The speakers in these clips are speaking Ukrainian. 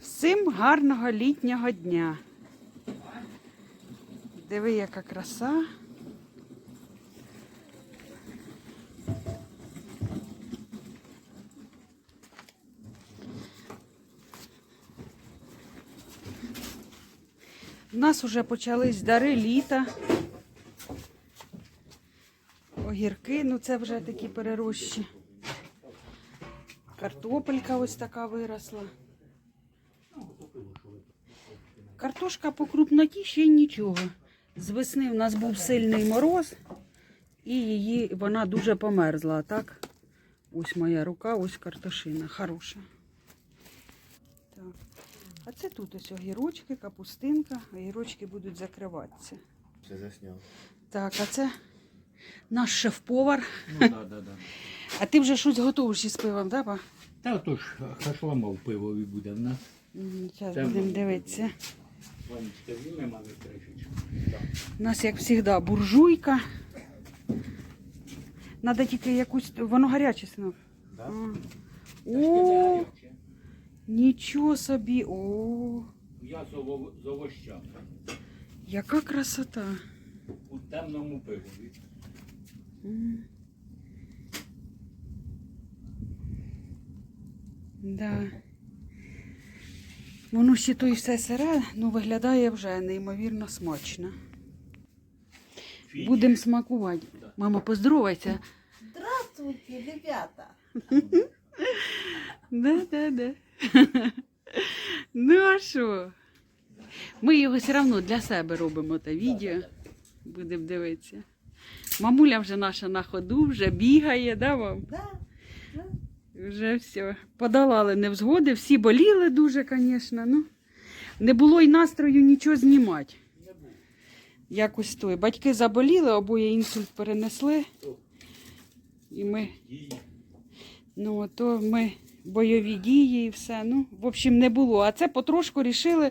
Всім гарного літнього дня. Диви, яка краса. У нас вже почались дари літа. Огірки, ну це вже такі перерощі. Картопелька ось така виросла. Картошка по крупноті ще й нічого. З весни в нас був сильний мороз, і її вона дуже померзла. А так, ось моя рука, ось картошина. Хороша. Так. А це тут ось огірочки, капустинка. Огірочки будуть закриватися. Все засняв. Так, а це наш шеф-повар. Ну да, да, да. А ти вже щось готуєш із пивом, так? Да? Та отож хашламов пивові буде в нас. Зараз будемо дивитися. Ванечка, кришечку. У нас, як завжди, буржуйка. Надо тільки якусь. Воно гаряче, синок. Да? А. О, нічого собі. О, Я з ово- з овощами. яка красота. У темному пивові. М. Да. Воно ще то і все сире, ну виглядає вже неймовірно смачно. Будемо смакувати. Мама, поздоровайся. Здравствуйте, ребята! Да, да, да. Ну а що? Ми його все одно для себе робимо те відео. Будемо дивитися. Мамуля вже наша на ходу, вже бігає, да, мам? Да, да. Вже все. Подолали невзгоди, всі боліли дуже, звісно. Ну, не було й настрою нічого знімати. Якось той. Батьки заболіли, обоє інсульт перенесли. І ми, ну, то ми бойові дії і все. Ну, в общем, не було. А це потрошку рішили,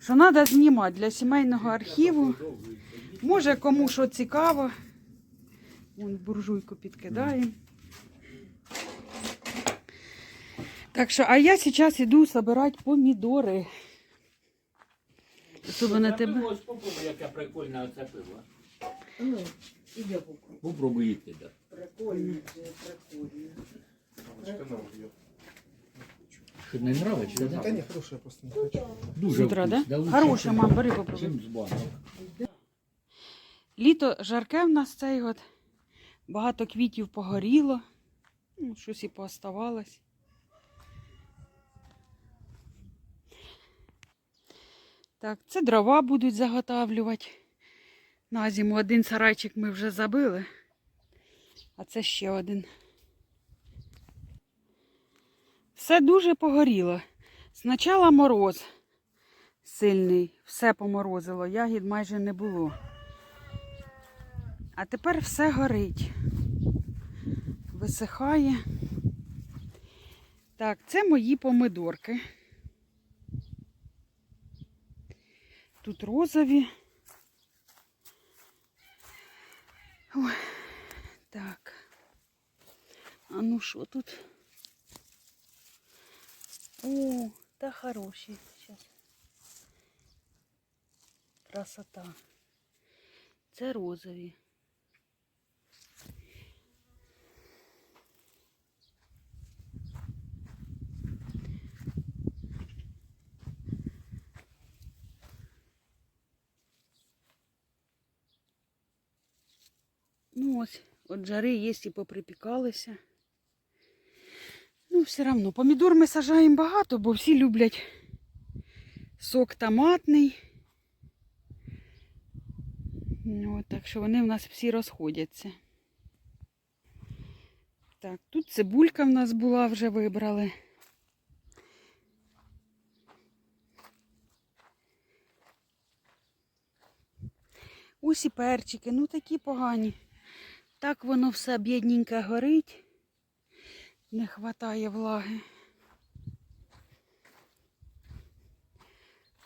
що треба знімати для сімейного архіву. Може, кому що цікаво. Вон буржуйку підкидаємо. Так що, а я зараз іду збирати помідори. Особливо Це тебе. ось попробуй, яке прикольне оце пиво. Ну. Попробуй їсти, да. Прикольно, це прикольно. Мамочка. Що не нравиться, Да да? не, хорошая, я просто не хочу. Дуже З утра, да? вкусно. Хороша, мам, бери попробуй. Чим з банок. Літо жарке в нас цей год. Багато квітів погоріло. Ну, щось і пооставалось. Так, це дрова будуть заготавлювати. На зиму один сарайчик ми вже забили, а це ще один. Все дуже погоріло. Спочатку мороз сильний, все поморозило, ягід майже не було. А тепер все горить. Висихає. Так, це мої помидорки. Тут розові. Ой, так. А ну що тут? О, та хороші. Щас. Красота. Це розові. Ну ось, от жари є і поприпікалися. Ну, все одно, помідор ми сажаємо багато, бо всі люблять сок томатний. Ну, так що вони в нас всі розходяться. Так, тут цибулька в нас була, вже вибрали. Ось і перчики, ну такі погані. Так воно все бідненьке горить. Не вистачає влаги.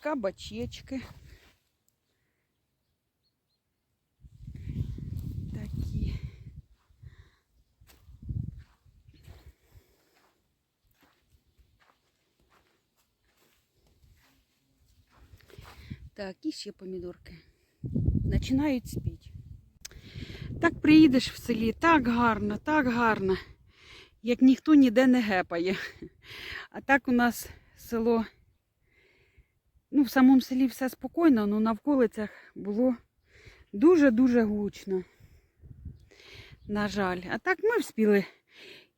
Кабачечки. Такі. Так, і ще помідорки. Починають спіти. Так приїдеш в селі, так гарно, так гарно, як ніхто ніде не гепає. А так у нас село, ну, в самому селі все спокійно, але на вколицях було дуже-дуже гучно. На жаль. А так ми вспіли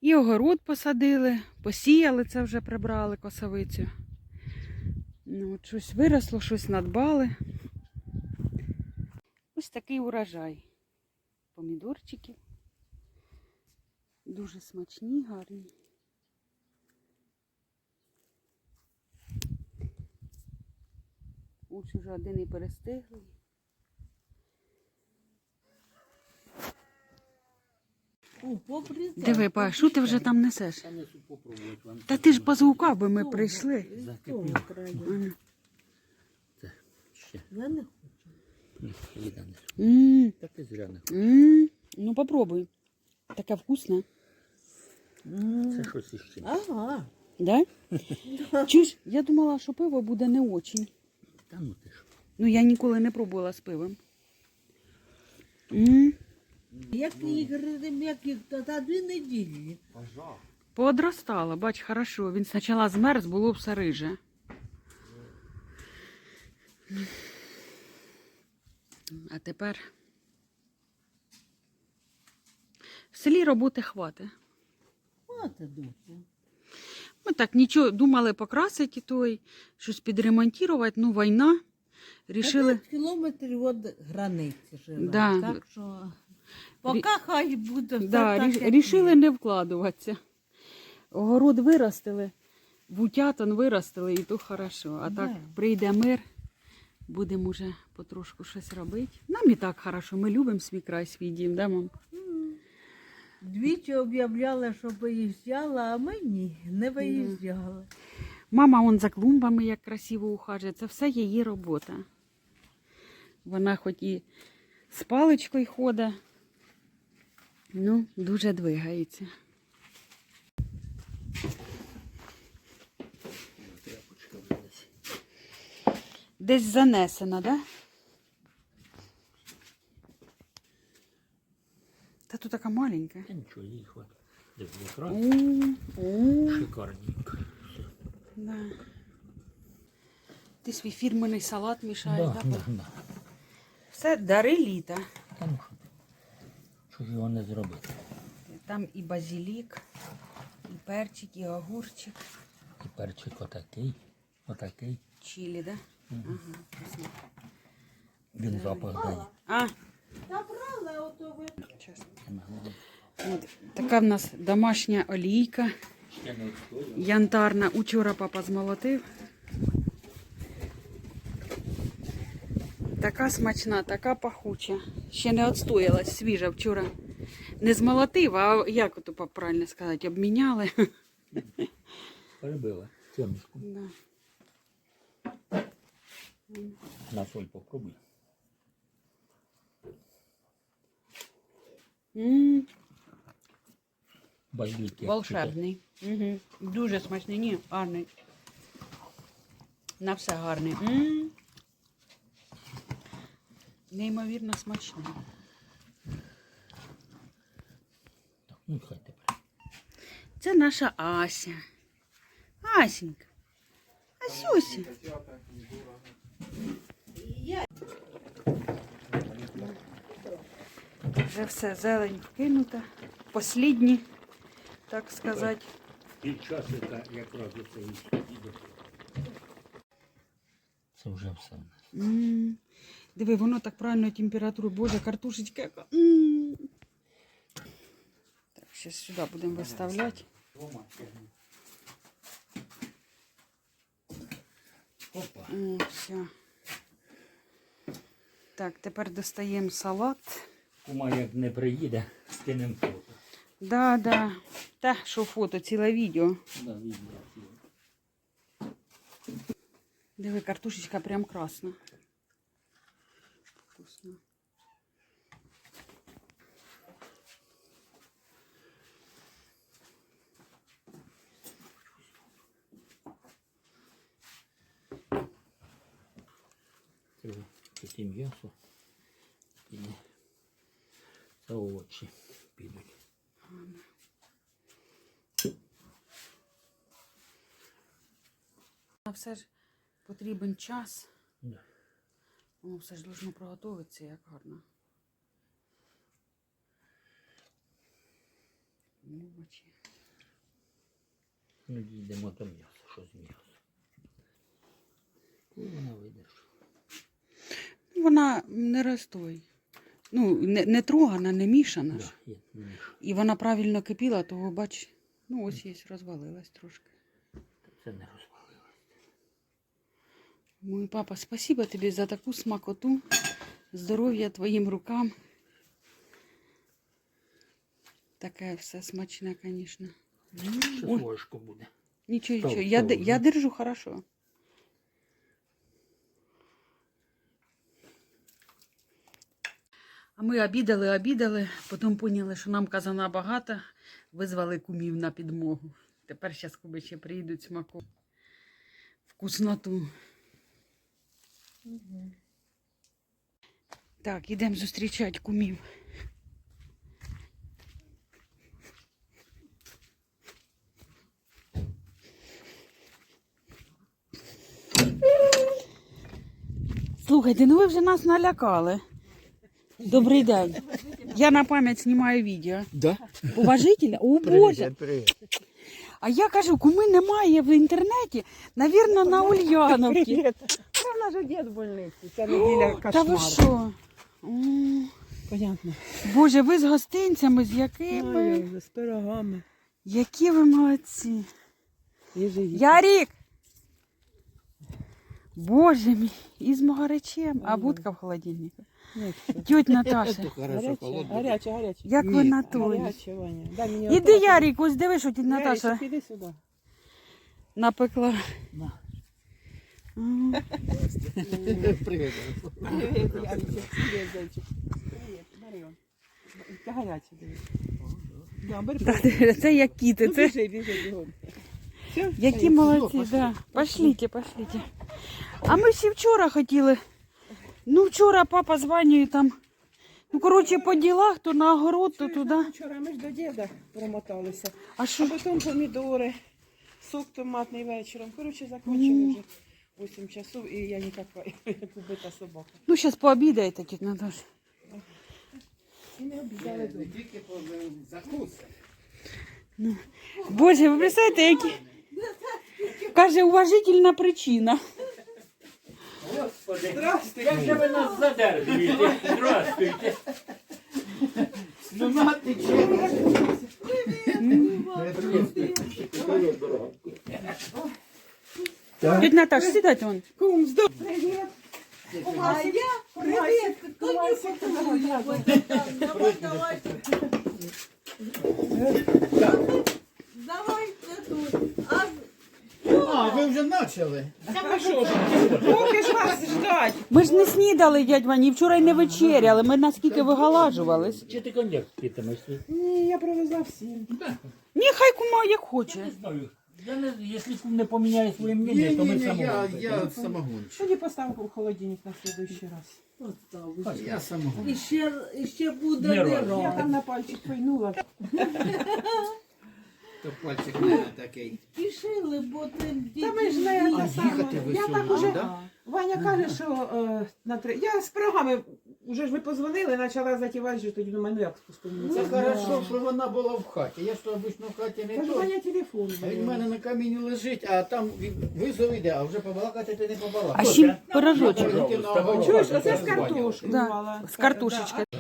і огород посадили, посіяли, це вже прибрали косовицю. Ну, от щось виросло, щось надбали. Ось такий урожай. Помідорчиків. Дуже смачні, гарні. Ось уже один і перестиглий. Це. Диви, па, що ти вже там несеш? Та ти ж позвукав, би ми прийшли. Закипів. Ага. Ще. Я не Ні, їда не. М, Та ти зря не. м, Ну попробуй. Таке вкусне. Це щось іще. Ага. Да? Чуєш, я думала, що пиво буде не очень. Та ну ти ж. Ну, я ніколи не пробувала з пивом. М, Як їх, як їх, та, та дві неділі. Пожар. Подростала, бач, хорошо. Він спочатку змерз, було все риже. А тепер в селі роботи хватить. Ми так нічого думали покрасити той, щось підремонтувати, ну війна. Рішили. Кілометрів від границі живе. Да. Так що поки хай буде все Да, так, ріш- як рішили є. не вкладуватися. Огород виростили, вутятон виростили, і то хорошо. А так прийде мир, будемо вже потрошку щось робити. Нам і так хорошо, ми любимо свій край, свій дім, да, мам? Двічі об'являли, що виїжджала, а ми ні, не виїжджали. Мама он за клумбами як красиво ухажує. Це все її робота. Вона хоч і з паличкою ходить, ну, дуже двигається. Тряпочка вже десь. Десь занесена, да? Та тут така маленька. Та нічого, їй хватить. Десь шикарненько. да. Ти свій фірменний салат мішаєш, Да, да? да, да. Все дари літа. Та ну що? Що ж його не зробити? Там і базилік, і перчик, і огурчик, І перчик отакий, отакий. чилі, да? Він запах дає. А, Забрали, ото ви. от, така в нас домашня олійка. Янтарна. Учора папа змолотив. Така смачна, така пахуча. Ще не отстоялась, свіжа вчора. Не змолотив, а як ото правильно сказати, обміняли. Перебила. Да. На соль попробуй. М, Базилік. як Волшебний. Угу. Дуже смачний, ні, гарний. На все гарний. М. Неймовірно смачний. Так, ну хай тепер. Це наша Ася. Асінька. Асюся. Вже все, зелень вкинута. Послідні, так сказати. Під час яка якраз оце і іде. Це вже все. М. Диви, воно так правильно температуру. Боже, картошечка. М. Так, зараз сюди будемо виставляти. Опа. О, все. Так, тепер достаємо салат. Кума як не приїде, скинемо фото. Да, да. Та, що фото, ціле відео. Да, відео. Диви, картошечка прям красна. Вкусно. Тут і м'ясо. І овочі підуть. На все ж потрібен час. Да. Воно все ж должно приготуватися як гарно. Овочі. Ну, йдемо до м'яса. Що з? Коли вона видержала? Вона не розстой. Ну, не, не трогана, не мішана. ж. Да, є, не міш. І вона правильно кипіла, того бач, ну ось є, розвалилась трошки. Це не розвалило. Мой папа, спасибо тобі за таку смакоту. Здоров'я твоїм рукам. Таке все смачне, звісно. Ой. ложку буде. Нічого, Став, нічого. Я, став, я держу хорошо. Ми обідали, обідали, потім поняли, що нам казана багато, визвали кумів на підмогу. Тепер зараз куби ще приїдуть смаку. Вкусноту. Так, ідемо зустрічати кумів. Слухайте, ну ви вже нас налякали. Добрий день. Я на пам'ять знімаю відео. Да? Уважителя? О, Боже. привіт. А я кажу, куми немає в інтернеті, навірно, на Ульяновці. Це в нас же дід в больниці. Ця неділя Та ви що? М, Понятно. Боже, ви з гостинцями, з якими? Ой, з пирогами. Які ви молодці. Їжі. Ярік! Боже мій, і з могаречем, а будка в холодильнику. Тьоть Наташа, Гаряче, гаряче, гаряче. як ви на той? Гаряче, Ваня. Дай мені Іди. Ярік, ось диви, що тіть Ярик, Наташа Піди сюди. напекла. На. М, Привіт. Привіт, Яричок. Привіт, зайчик. Привіт. Гаряче, дивись. Да, бери, та бери. Це як кіти, Ну, це біжи, біжи, бігом. Все? які молодці, да. Пошліть, пошліть. А ми ще вчора хотіли. Ну, вчора папа з Ванею там. Ну, коротше, по ділах, то на огород, то туди. Вчора ми ж до діда промоталися. А А потім помідори, сок томатний вечором. Коротше, закінчили вже 8 часов і я ніяка, як убита собака. Ну, зараз пообідаєте, тіть Наташа. І не обіцяли дома. Тільки закуси. Боже, ви представляєте, які. Каже, уважительна причина. Господи, Здравствуй. як же ви нас задержуєте? Здравствуйте. Слюна тече. Тетя Наташа, сідайте вон. Кум, здор. Привіт. А я? Привіт. Давайте тут. А А, ви вже почали. Ждать. Ми ж не снідали, дядь Вані, вчора й не вечеряли. Ми наскільки вигалажувались. Чи ти коньяк питимеш? Ні, я привезла всім. Ні, хай кума як хоче. Не знаю. Я не, якщо кум не поміняє своє мнення, то ми я, я самогончик. Тоді поставив у холодильник на следующий раз. Я самогончик. і ще, і ще буде Не не. Я там на пальчик пойнула. То пальчик не такий. Спішили, бо тим Та ми ж не А їхати ви Я так сьогодні, уже. да? Ваня каже, що е, на три. Я з пирогами вже ж ви позвонили, почала затівати, що тоді думаю, ну як спустимо. Це хорошо, що вона була в хаті. Я ж то обично в хаті не той. Ваня телефон. А Він в мене на камінні лежить, а там визов іде, а вже побалакати ти не А побалакаєш. ще пирожочок. Чуєш, оце з картошкою Да, мала. з картошечкою. Да,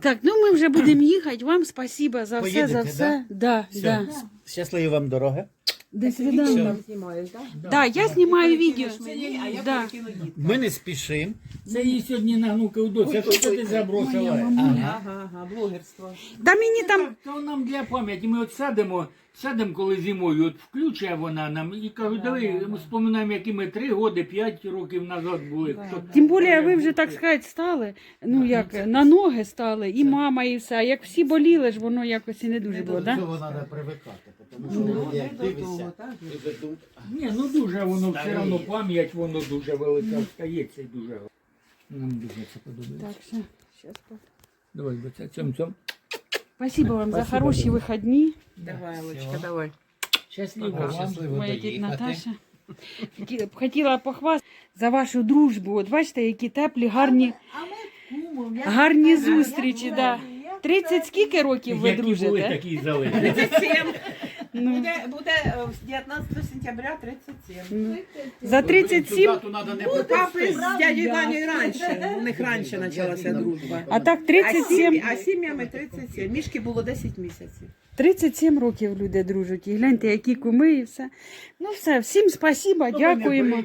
Так, ну ми вже будемо їхати. Вам спасибо за все, Поїдете, за все. Да, да. Щасливі вам дороги. До свидання. знімаєш, так? Да, я знімаю відео. Мені, а я Да. перекину. Ми не спішимо. Це її сьогодні нагнука у доці. Що це ти забросила? Ага, ага, блогерство. Та мені там То нам для пам'яті. Ми от сядемо, сядемо коли зимою, от включає вона нам і кажу, диви, ми споминаємо, які ми три роки, п'ять років назад були. Хто- Тим більше ви вже так сказати стали, ну як на ноги стали, і мама, і все. А Як всі боліли ж, воно якось і не дуже було, До так? цього треба привикати, тому що Ну, люди, як до того, дивишся, так? і. Ні, ну дуже воно все одно пам'ять, воно дуже велика, стається і дуже. Нам дуже це подобається. Так, все. Щас. по- Давай, бо це цьом цьом. Спасибо вам за Спасибо, хороші Люба. вихідні. Давай. Лучка, давай. Щасливо Ага, вам. щасливо Моя доїхати. Наташа. Хотіла- Хотіла похвастати за вашу дружбу. От бачите, які теплі, гарні. А ми кумом. я Гарні зустрічі, я да. знаю, я 30 скільки років ви Які були, дружите? такі залишили. 37. Ну, Буде, буде е, з 19 сентября 37. ну. За 37, Цю дату не папи з дядю Ваню раніше. У них раніше почалася дружба. а так А, 37, сім'ї- а сім'ями 37. Мішки було 10 місяців. 37 років люди дружать. І гляньте, які куми і все. Ну все, всім спасіба, дякуємо.